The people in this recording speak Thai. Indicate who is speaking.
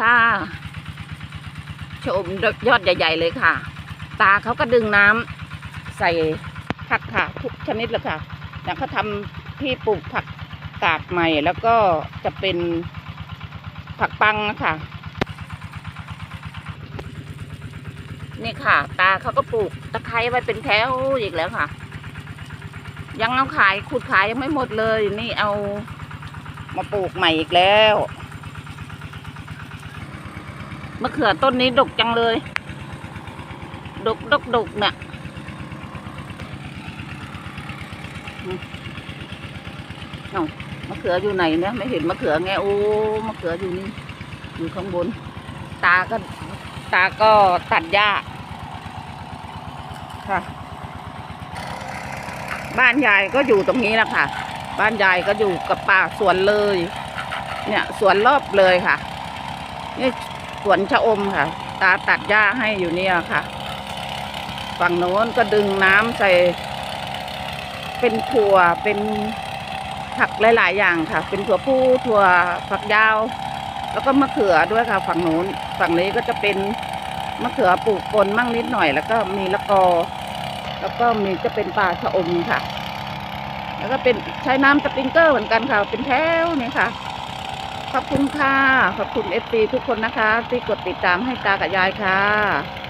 Speaker 1: ค่ะ ชมยอดใหญ่ ๆ เลยค่ะ ตาเขาก็ดึงน้ำใส่ผักค่ะ ทุกชนิดเลยค่ะอย่างเขาทำที่ปลูกผักกาดใหม่ แล้วก็จะเป็นผักปังนะคะนี่ค่ะ ตาเขาก็ปลูกตะไคร้ไว้เป็นแถวอีกแล้วค่ะ ยังเอาขายขุดขายยังไม่หมดเลย นี่เอามาปลูกใหม่อีกแล้ว มะเขือต้นนี้ดกจังเลย ดกดกดกเนี่ยเอามะเขืออยู่ไหนเนี่ยไม่เห็นมะเขือไงโอ้มะเขืออยู่นี่ อยู่ข้างบน ตาก็ตาก็ตัดหญ้าค่ะ บ้านยายก็อยู่ตรงนี้แหละค่ะ บ้านยายก็อยู่กับป่าสวนเลย เนี่ยสวนรอบเลยค่ะนี่ สวนชะอมค่ะ ตาตัดหญ้าให้อยู่เนี่ยค่ะ ฝั่งโน้นก็ดึงน้ำใส่ เป็นถั่วเป็นผักหลาย ๆ อย่างค่ะ เป็นถั่วพูถั่วฝักยาว แล้วก็มะเขือด้วยค่ะ ฝั่งโน้นฝั่งนี้ก็จะเป็นมะเขือปลูกปนมั่งนิดหน่อย แล้วก็มีละกอ แล้วก็มีจะเป็นปลาชะอมค่ะ แล้วก็เป็นใช้น้ำสปริงเกอร์เหมือนกันค่ะ เป็นแถวนี่ค่ะ ขอบคุณค่ะ ขอบคุณเอฟซีทุกคนนะคะ ที่กดติดตามให้ตากับยายค่ะ